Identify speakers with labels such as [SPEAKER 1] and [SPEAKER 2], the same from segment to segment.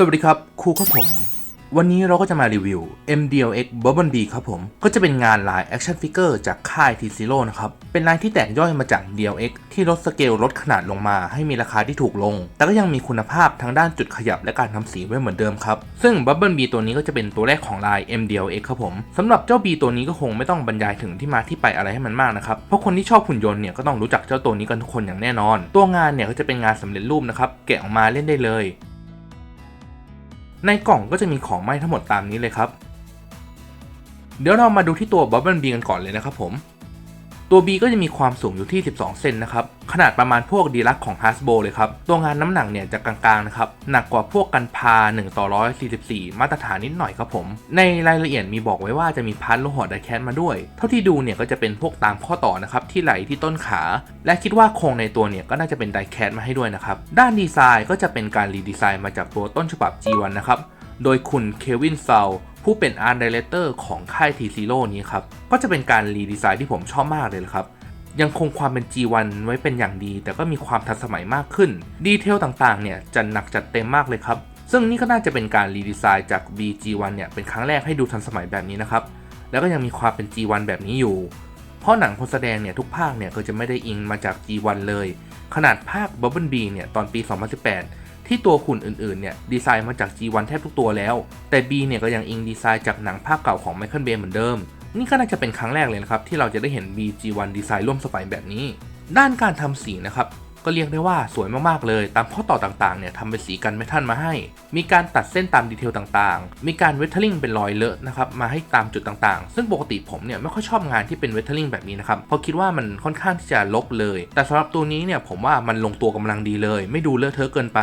[SPEAKER 1] สวัสดีครับครูครับผม วันนี้เราก็จะมารีวิว MDLX Bourbon B ครับผม ก็จะเป็นงานลาย Action Figure จากค่าย T Zero นะครับ เป็นลายที่แตกย่อยมาจาก DLX ที่ลดสเกลลดขนาดลงมาให้มีราคาที่ถูกลง แต่ก็ยังมีคุณภาพทั้งด้านจุดขยับและการทำสีไว้เหมือนเดิมครับ ซึ่ง Bourbon B ตัวนี้ก็จะเป็นตัวแรกของลาย MDLX ครับผมสำหรับเจ้า B ตัวนี้ก็คงไม่ต้องบรรยายถึงที่มาที่ไปอะไรให้มันมากนะครับ เพราะคนที่ชอบหุ่นยนต์เนี่ยก็ต้องรู้จักเจ้าตัวนี้กันทุกคนอย่างแน่นอน ตัวงานเนี่ยก็จะเป็นงานสำเร็จรูปนะครับแกะออกมาเล่นได้เลย ในกล่องก็จะมีของไหม้ทั้งหมดตามนี้เลยครับ เดี๋ยวเรามาดูที่ตัวบับเบิลบีกันก่อนเลยนะครับผม ตัว B ก็จะมีความสูงอยู่ที่ 12 เซนนะครับ ขนาดประมาณพวกดีลักของ Hasbro เลยครับ ตัวงานน้ำหนักเนี่ยจะกลางๆนะครับ หนักกว่าพวกกันพา 1 ต่อ 144 มาตรฐานนิดหน่อยครับผม ในรายละเอียดมีบอกไว้ว่าจะมีพาร์ทโลหะไดแคสมาด้วย เท่าที่ดูเนี่ยก็จะเป็นพวกตามข้อต่อนะครับที่ไหลที่ต้นขา และคิดว่าโครงในตัวเนี่ยก็น่าจะเป็นไดแคสมาให้ด้วยนะครับ ด้านดีไซน์ก็จะเป็นการรีดีไซน์มาจากตัวต้นฉบับ G1 นะครับ โดยคุณเควินเซา ผู้เป็นอาร์ตดีเลเตอร์ของค่าย T Zero นี้ครับ ก็จะเป็นการรีดีไซน์ที่ผมชอบมากเลยละครับ ยังคงความเป็น G1 ไว้เป็นอย่างดี แต่ก็มีความทันสมัยมากขึ้น ดีเทลต่างๆ เนี่ยจะหนักจัดเต็มมากเลยครับ ซึ่งนี่ก็น่าจะเป็นการรีดีไซน์จาก BG1 เนี่ยเป็นครั้งแรกให้ดูทันสมัยแบบนี้นะครับ แล้วก็ยังมีความเป็น G1 แบบนี้อยู่ เพราะหนังคนแสดงเนี่ยทุกภาคเนี่ยก็จะไม่ได้อิงมาจาก G1 เลย ขนาดภาค Bubble B เนี่ยตอนปี 2018 ที่ตัวหุ่นอื่นๆเนี่ยดีไซน์มาจาก G1 แทบทุกตัวแล้ว แต่ B เนี่ยก็ยังอิงดีไซน์จากหนังภาคเก่าของ Michael Bay เหมือนเดิม นี่ก็น่าจะเป็นครั้งแรกเลยนะครับที่เราจะได้เห็น BG1 ดีไซน์ร่วมสมัยแบบนี้ ด้านการทำสีนะครับ ก็เรียกได้ว่าสวยมากๆเลย ตามข้อต่อต่างๆเนี่ยทำเป็นสีกันเมทัลมาให้ มีการตัดเส้นตามดีเทลต่างๆ มีการเวทเทอริงเป็นรอยเลอะนะครับมาให้ตามจุดต่างๆ ซึ่งปกติผมเนี่ยไม่ค่อยชอบงานที่เป็นเวทเทอริงแบบนี้นะครับเพราะคิดว่ามันค่อนข้างที่จะลกเลย แต่สำหรับตัวนี้เนี่ยผมว่ามันลงตัวกำลังดีเลย ไม่ดูเลอะเทอะเกินไป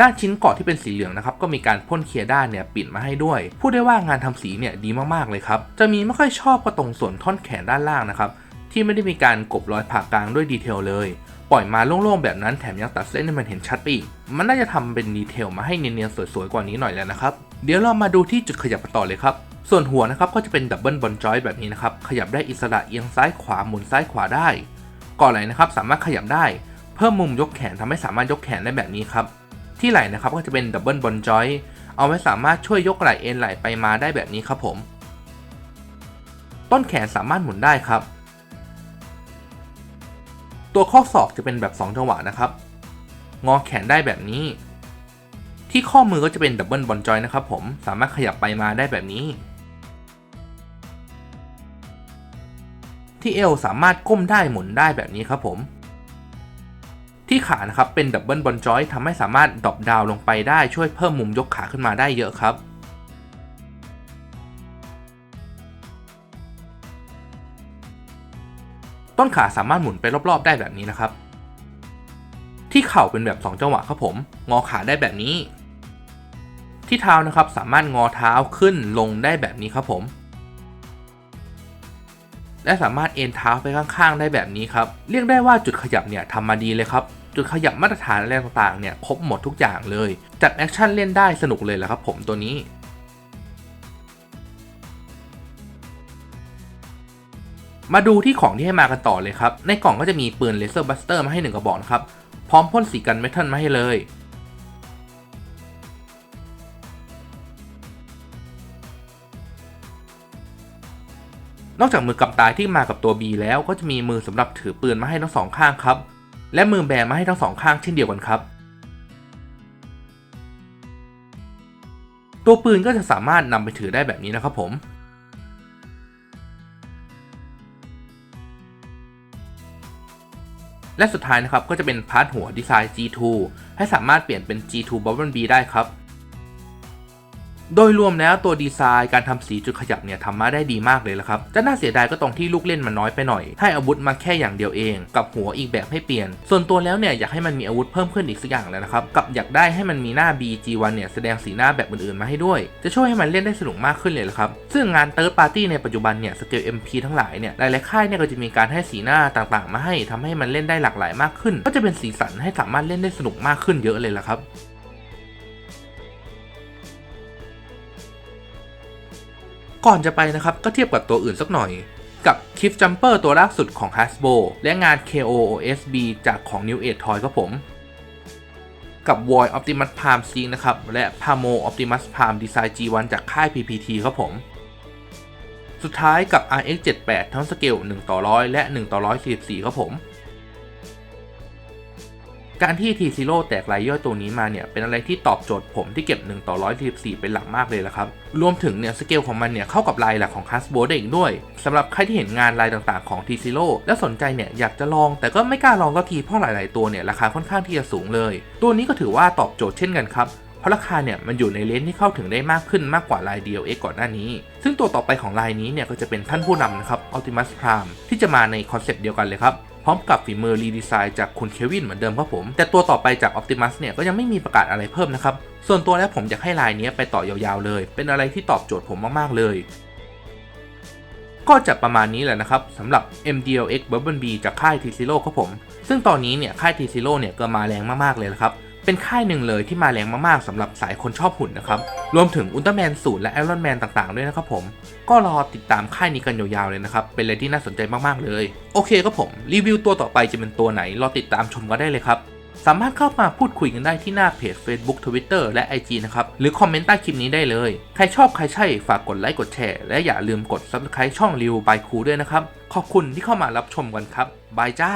[SPEAKER 1] ด้านชิ้นเกาะที่เป็นสีเหลืองนะครับก็มีการพ่นเคลียร์ด้านเนี่ยปิดมาให้ด้วย พูดได้ว่างานทำสีเนี่ยดีมากๆเลยครับ จะมีไม่ค่อยชอบก็ตรงส่วนท่อนแขนด้านล่างนะครับที่ไม่ได้มีการกบรอยผ่ากลางด้วยดีเทลเลย ปล่อยมาโล่งๆแบบนั้นแถมยังตัดเส้นให้มันเห็นชัดไปอีก มันน่าจะทำเป็นดีเทลมาให้เนียนๆสวยๆกว่านี้หน่อยแล้วนะครับ เดี๋ยวเรามาดูที่จุดขยับต่อเลยครับ ส่วนหัวนะครับก็จะเป็นดับเบิลบอลจอยแบบนี้นะครับ ขยับได้อิสระเอียงซ้ายขวาหมุนซ้ายขวาได้ ก่อนไหลนะครับสามารถขยับได้ เพิ่มมุมยกแขนทำให้สามารถยกแขนได้แบบนี้ครับ ที่ไหลนะครับก็จะเป็นดับเบิลบอลจอย เอาไว้สามารถช่วยยกไหลเอ็นไหลไปมาได้แบบนี้ครับผม ต้นแขนสามารถหมุนได้ครับ ตัวข้อศอกจะเป็นแบบ 2 จังหวะนะครับ งอแขนได้แบบนี้ ที่ข้อมือก็จะเป็นดับเบิลบอลจอยนะครับผม สามารถขยับไปมาได้แบบนี้ ที่เอวสามารถก้มได้หมุนได้แบบนี้ครับผม ที่ขานะครับเป็นดับเบิลบอลจอยทำให้สามารถดรอปดาวลงไปได้ช่วยเพิ่มมุมยกขาขึ้นมาได้เยอะครับ ต้นขาสามารถหมุนไปรอบๆได้แบบนี้นะครับ ที่เข่าเป็นแบบ 2 จังหวะครับผม งอขาได้แบบนี้ ที่เท้านะครับสามารถงอเท้าขึ้นลงได้แบบนี้ครับผม และสามารถเอ็นเท้าไปข้างๆ ได้แบบนี้ครับ เรียกได้ว่าจุดขยับเนี่ยทำมาดีเลยครับ จุดขยับมาตรฐานอะไรต่างๆเนี่ยครบหมดทุกอย่างเลย จัดแอคชั่นเล่นได้สนุกเลยแหละครับผมตัวนี้ มาดูที่ของที่ให้มากันต่อเลยครับ ในกล่องก็จะมีปืนเลเซอร์บัสเตอร์มาให้หนึ่งกระบอกนะครับ พร้อมพ่นสีกันเมทัลมาให้เลย นอกจากมือกำตายที่มากับตัว B แล้วก็จะมีมือสำหรับถือปืนมาให้ทั้งสองข้างครับ และมือแบมาให้ทั้งสองข้างเช่นเดียวกันครับ ตัวปืนก็จะสามารถนำไปถือได้แบบนี้นะครับผม และสุดท้ายนะครับก็จะเป็นพาร์ทหัวดีไซน์ G2 ให้สามารถเปลี่ยนเป็น G2 Bubble B ได้ครับ โดยรวมแล้วตัวดีไซน์การทำสีจุดขยับเนี่ยทำมาได้ดีมากเลยละครับจะน่าเสียดายก็ตรงที่ลูกเล่นมันน้อยไปหน่อย ให้อาวุธมาแค่อย่างเดียวเอง กับหัวอีกแบบให้เปลี่ยน ส่วนตัวแล้วเนี่ยอยากให้มันมีอาวุธเพิ่มขึ้นอีกสักอย่างแล้วนะครับกับอยากได้ให้มันมีหน้า BG1 เนี่ยแสดงสีหน้าแบบอื่นๆมาให้ด้วย จะช่วยให้มันเล่นได้สนุกมากขึ้นเลยละครับซึ่งงาน Third Party ในปัจจุบันเนี่ยสเกล MP ทั้งหลายเนี่ยหลายๆค่ายเนี่ยก็จะมีการให้สีหน้าต่างๆ มาให้ทำให้มันเล่นได้หลากหลายมากขึ้น ก็จะเป็นสีสันให้สามารถเล่นได้สนุกมากขึ้นเยอะเลยละครับ ก่อนจะไปนะครับก็เทียบกับตัวอื่นสักหน่อย กับ Cliff Jumper ตัวล่าสุดของ Hasbro และงาน KOOSB จากของ New Age Toy ครับผม กับ Void Optimus Prime Sync นะครับ และ Pamo Optimus Prime Design G1 จากค่าย PPT ครับผม สุดท้ายกับ RX78 ทั้งสเกล1ต่อ100 และ 1 ต่อ 144 ครับผม การที่ T0 แตกรายย่อยตัวนี้มาเนี่ย เป็นอะไรที่ตอบโจทย์ผมที่เก็บ 1 ต่อ 144 เป็นหลักมากเลยละครับ รวมถึงเนี่ยสเกลของมันเนี่ยเข้ากับลายหลักของ Hasbro ได้อีกด้วยสำหรับใครที่เห็นงานลายต่างๆของ T0 แล้วสนใจเนี่ยอยากจะลองแต่ก็ไม่กล้าลองก็ทีเพราะหลายๆตัวเนี่ยราคาค่อนข้างที่จะสูงเลย ตัวนี้ก็ถือว่าตอบโจทย์เช่นกันครับเพราะราคาเนี่ยมันอยู่ในเลนที่เข้าถึงได้มากขึ้นมากกว่าลาย DLX ก่อนหน้านี้ ซึ่งตัวต่อไปของลายนี้เนี่ยก็จะเป็นท่านผู้นำนะครับ Optimus Prime ที่จะมาในคอนเซปต์เดียวกันเลยครับ ร้อมกับฝีมือรีดีไซน์จากคุณเควินเหมือนเดิมครับผม แต่ตัวต่อไปจาก Optimus เนี่ยก็ยังไม่มีประกาศอะไรเพิ่มนะครับ ส่วนตัวแล้วผมอยากให้ลายนี้ไปต่อยาวๆเลย เป็นอะไรที่ตอบโจทย์ผมมากๆเลยก็จะประมาณนี้แหละนะครับสำหรับ MDLX Bubble Bee จากค่าย T0 ครับผม ซึ่งตอนนี้เนี่ยค่าย T0 เนี่ยก็มาแรงมากๆเลยนะครับ เป็นค่ายหนึ่งเลยที่มาแรงมากๆสำหรับสายคนชอบหุ่นนะครับ รวมถึงอุลตร้าแมนสูตรและไอรอนแมนต่างๆ ด้วยนะครับผม ก็รอติดตามค่ายนี้กันยาวๆเลยนะครับ เป็นอะไรที่น่าสนใจมากๆเลย โอเคครับผม รีวิวตัวต่อไปจะเป็นตัวไหน รอติดตามชมกันได้เลยครับ สามารถเข้ามาพูดคุยกันได้ที่หน้าเพจ Facebook Twitter และ IG นะครับ หรือคอมเมนต์ใต้คลิปนี้ได้เลย ใครชอบใครใช่ฝากกดไลค์กดแชร์และอย่าลืมกด Subscribe ช่องรีวิวบายคูด้วยนะครับ ขอบคุณที่เข้ามารับชมกันครับบายจ้า